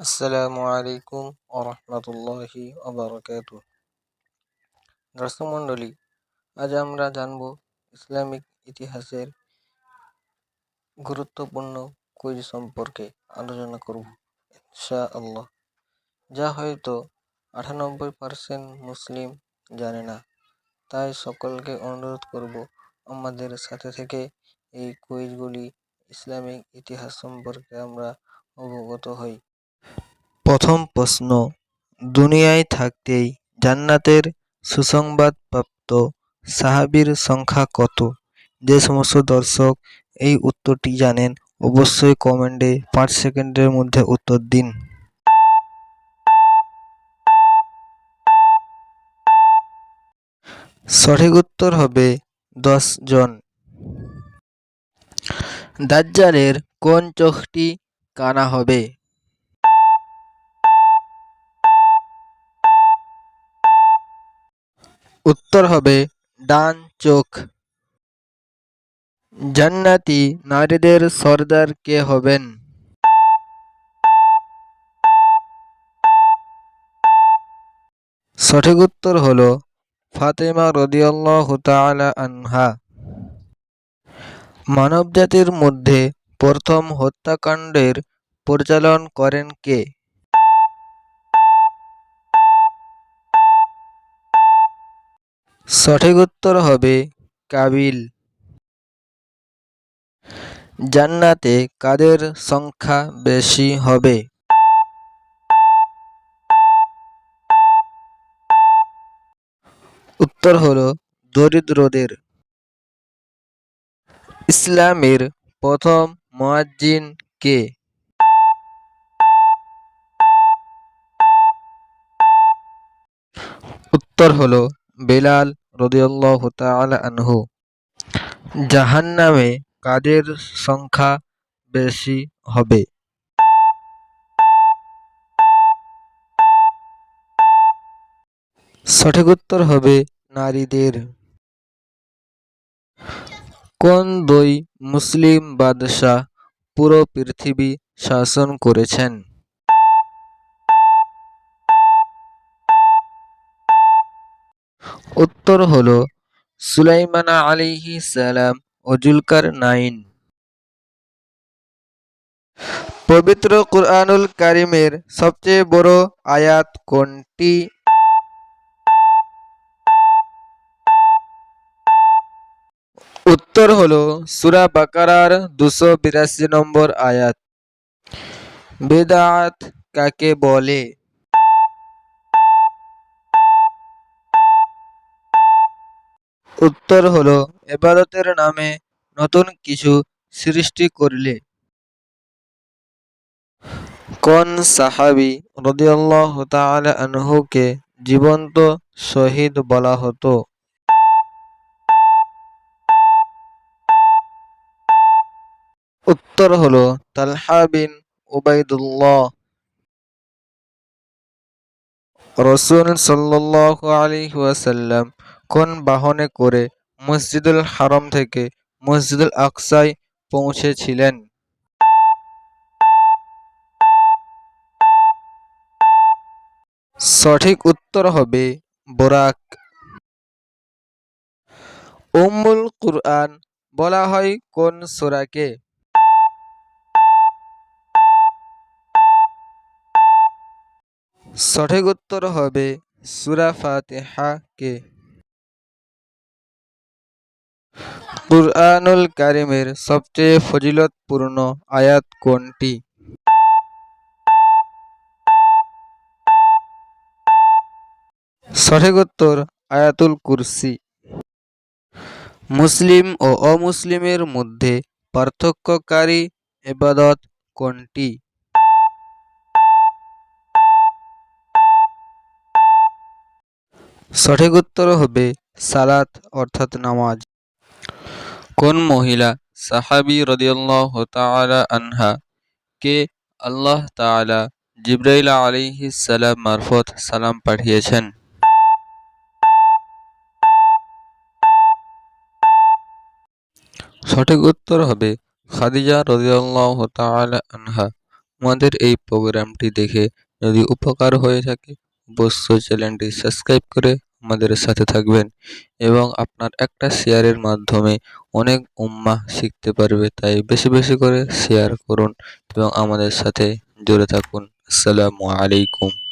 আসসালামু আলাইকুম ওরহমতুল্লাহি ওবরকাত দর্শক মণ্ডলী আজ আমরা জানব ইসলামিক ইতিহাসের গুরুত্বপূর্ণ কুইজ সম্পর্কে আলোচনা করব ইনশা আল্লাহ যা হয়তো আটানব্বই পার্সেন্ট মুসলিম জানে না, তাই সকলকে অনুরোধ করব আমাদের সাথে থেকে এই কুইজগুলি ইসলামিক ইতিহাস সম্পর্কে আমরা অবগত হই। প্রথম প্রশ্ন, দুনিয়ায় থাকতেই জান্নাতের সুসংবাদপ্রাপ্ত সাহাবীর সংখ্যা কত? যে সমস্ত দর্শক এই উত্তরটি জানেন, অবশ্যই কমেন্টে পাঁচ সেকেন্ডের মধ্যে উত্তর দিন। সঠিক উত্তর হবে দশ জন। দাজ্জালের কোন চোখটি কানা হবে? উত্তর হবে ডান চোখ। জান্নাতি নারীদের সর্দার কে হবেন? সঠিক উত্তর হল ফাতেমা রদিয়াল্লাহ তাআলা আনহা। মানবজাতির মধ্যে প্রথম হত্যাকাণ্ডের পরিচালন করেন কে? সঠিক উত্তর হবে কাবিল। জান্নাতে কাদের সংখ্যা বেশি হবে? উত্তর হলো দরিদ্রদের। ইসলামের প্রথম মুয়াজ্জিন কে? উত্তর হলো বেলাল রদিয়াল্লাহু তাআলা আনহু। জাহান্নামে কাদের সংখ্যা বেশি হবে? সঠিক উত্তর হবে নারীদের। কোন দুই মুসলিম বাদশাহ পুরো পৃথিবী শাসন করেছেন? উত্তর হল সুলাইমানা আলিহি সালাম ও জুলকার নাইন। পবিত্র কুরআনুল কারিমের সবচেয়ে বড় আয়াত কোনটি? উত্তর হলো সুরা বাকারার দুশো বিরাশি নম্বর আয়াত। বেদাত কাকে বলে? উত্তর হলো, এবাদতের নামে নতুন কিছু সৃষ্টি করলে। কোন সাহাবি রদিয়াল্লাহু তাআলা আনহুকে জীবন্ত শহীদ বলা হতো? উত্তর হলো, তালহা বিন উবাইদুল্লাহ। রসুল সাল্লাল্লাহু আলাইহি ওয়াসাল্লাম কোন বাহনে করে মসজিদুল হারম থেকে মসজিদুল আকসায় পৌঁছেছিলেন? সঠিক উত্তর হবে বোরাক। উম্মুল কুরআন বলা হয় কোন সূরাকে? সঠিক উত্তর হবে সূরা ফাতিহাকে কুরআনুল কারিমের সবচেয়ে ফজিলতপূর্ণ আয়াত কোনটি? সঠিক উত্তর, আয়াতুল কুরসি। মুসলিম ও অমুসলিমের মধ্যে পার্থক্যকারী এবাদত কোনটি? সঠিক উত্তর হবে সালাত, অর্থাৎ নামাজ। কোন মহিলা সাহাবি রদিয়াল্লাহ তাআলা আনহা কে আল্লাহ তাআলা জিব্রাইল আলাইহিস সালাম মারফত সালাম পাঠিয়েছেন? সঠিক উত্তর হবে খাদিজা রদিয়াল্লাহ তাআলা আনহা। আমাদের এই প্রোগ্রামটি দেখে যদি উপকার হয়ে থাকে, অবশ্যই চ্যানেলটি সাবস্ক্রাইব করে আমাদের সাথে থাকবেন এবং আপনার একটা শেয়ারের মাধ্যমে অনেক উম্মা শিখতে পারবে। তাই বেশি বেশি করে শেয়ার করুন এবং আমাদের সাথে জুড়ে থাকুন। আসসালামু আলাইকুম।